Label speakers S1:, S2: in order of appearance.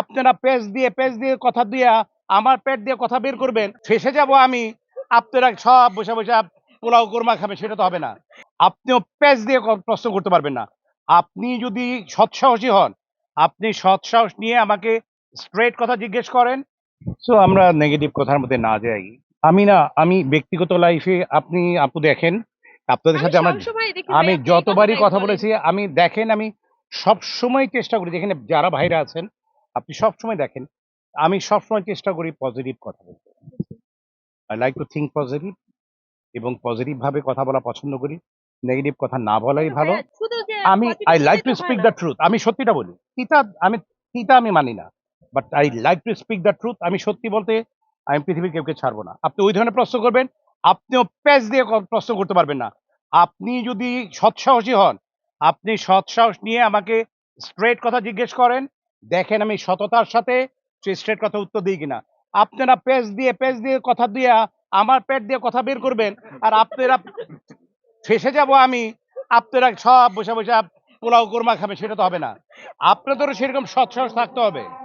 S1: আপনারা পেজ দিয়ে পেজ দিয়ে কথা দিয়ে আমার পেট দিয়ে কথা বের করবেন ফেসে যাব আমি আপনারা সব বসে বসে পোলাও কোরমা খাবে সেটা তো হবে না। আপনিও পেজ দিয়ে প্রশ্ন করতে পারবেন না। আপনি যদি সৎসাহসী হন আপনি সৎসাহস নিয়ে আমাকে স্ট্রেট কথা জিজ্ঞেস করেন সো আমরা নেগেটিভ কথার মধ্যে না যাই। আমি না আমি ব্যক্তিগত লাইফে আপনি আপু দেখেন আপনাদের সাথে আমার আমি যতবারই কথা বলেছি আমি দেখেন আমি সব সময় চেষ্টা করি যেখানে যারা ভাইরা আছেন আপনি সব সময় দেখেন আমি সব সময় চেষ্টা করি পজিটিভ কথা বলতে। I like to think positive এবং পজিটিভ ভাবে কথা বলা পছন্দ করি নেগেটিভ কথা না বলাই ভালো। আমি I like to speak the truth আমি সত্যিটা বলি। তিতা আমি তিতা আমি মানি না but I like to speak the truth আমি সত্যি বলতে আমি পৃথিবীর কেউকে ছাড়বো না। আপনি ওই ধরনের প্রশ্ন করবেন আপনিও প্যাচ দিয়ে প্রশ্ন করতে পারবেন না। আপনি যদি সৎসাহসী হন আপনি সৎসাহস নিয়ে আমাকে স্ট্রেট কথা জিজ্ঞেস করেন দেখেন আমি সততার সাথে সেই স্ট্রেট কথা উত্তর দিই কিনা। আপনারা পেজ দিয়ে পেজ দিয়ে কথা দিয়া আমার পেট দিয়ে কথা বের করবেন আর আপনারা ফেসে যাব আমি, আপনারা সব বসে বসে পোলাও কোরমা খাবে সেটা তো হবে না। আপনাদেরও সেরকম সৎসাহস থাকতে হবে।